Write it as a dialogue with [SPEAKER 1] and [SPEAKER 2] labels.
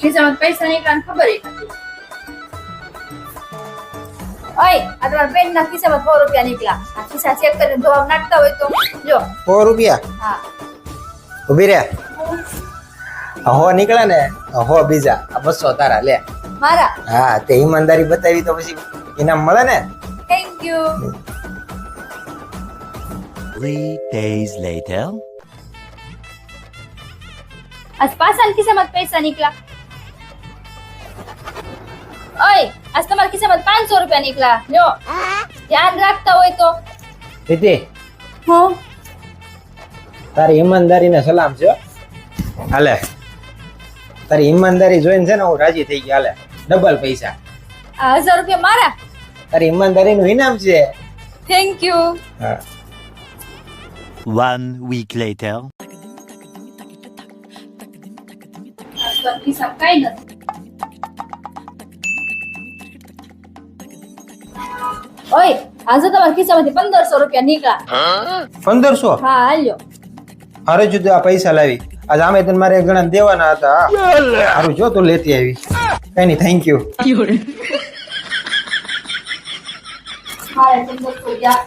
[SPEAKER 1] ખિસ્સામાં પૈસા નીકળ્યા ખબર ઓય આ તમારા પેન ના ખિસ્સામાં સો રૂપિયા નીકળ્યા. આ ખિસ્સા ચેક કરીને ધોવા નાખતા હોય તો. જો.
[SPEAKER 2] સો રૂપિયા?
[SPEAKER 1] હા.
[SPEAKER 2] ઊભી રે હો નીકળે ને હો બીજા. આ બસો તારા લે.
[SPEAKER 1] મારા?
[SPEAKER 2] હા તે ઈમાનદારી બતાવી તો પછી ઇનામ મળે ને?
[SPEAKER 1] Thank you
[SPEAKER 3] Three days later.
[SPEAKER 1] આજ પાછા ખિસ્સામાં પૈસા નીકળ્યા. ઓય આજ તમારા ખિસ્સામાં પાંચસો રૂપિયા નીકળ્યા. જો ધ્યાન રાખતા હોય તો.
[SPEAKER 2] પ્રીતિ
[SPEAKER 1] હું.
[SPEAKER 2] તારી ઈમાનદારીને સલામ છે હાલે. તારી ઈમાનદારી જોઈને છે ને હું રાજી થઈ ગયો હાલે. ડબલ પૈસા.
[SPEAKER 1] આ હજાર રૂપિયા મારા?
[SPEAKER 2] તારી ઈમાનદારીનું ઇનામ છે.
[SPEAKER 1] થેન્ક યુ
[SPEAKER 2] હા.
[SPEAKER 3] One week later.
[SPEAKER 1] ખિસ્સામાં કઈ નથી. ઓય આજે તમારા ખિસ્સામાંથી પંદરસો રૂપિયા નીકળ્યા.
[SPEAKER 2] પંદરસો?
[SPEAKER 1] હા હાલ્યો
[SPEAKER 2] અરે જુદા આ પૈસા લાવી. આજે આમે તને મારે ઘણા દેવાના હતા. સારું જો તું લેતી આવી. કઈ નહીં થેન્ક યુ
[SPEAKER 1] મારે પંદરસો રૂપિયા.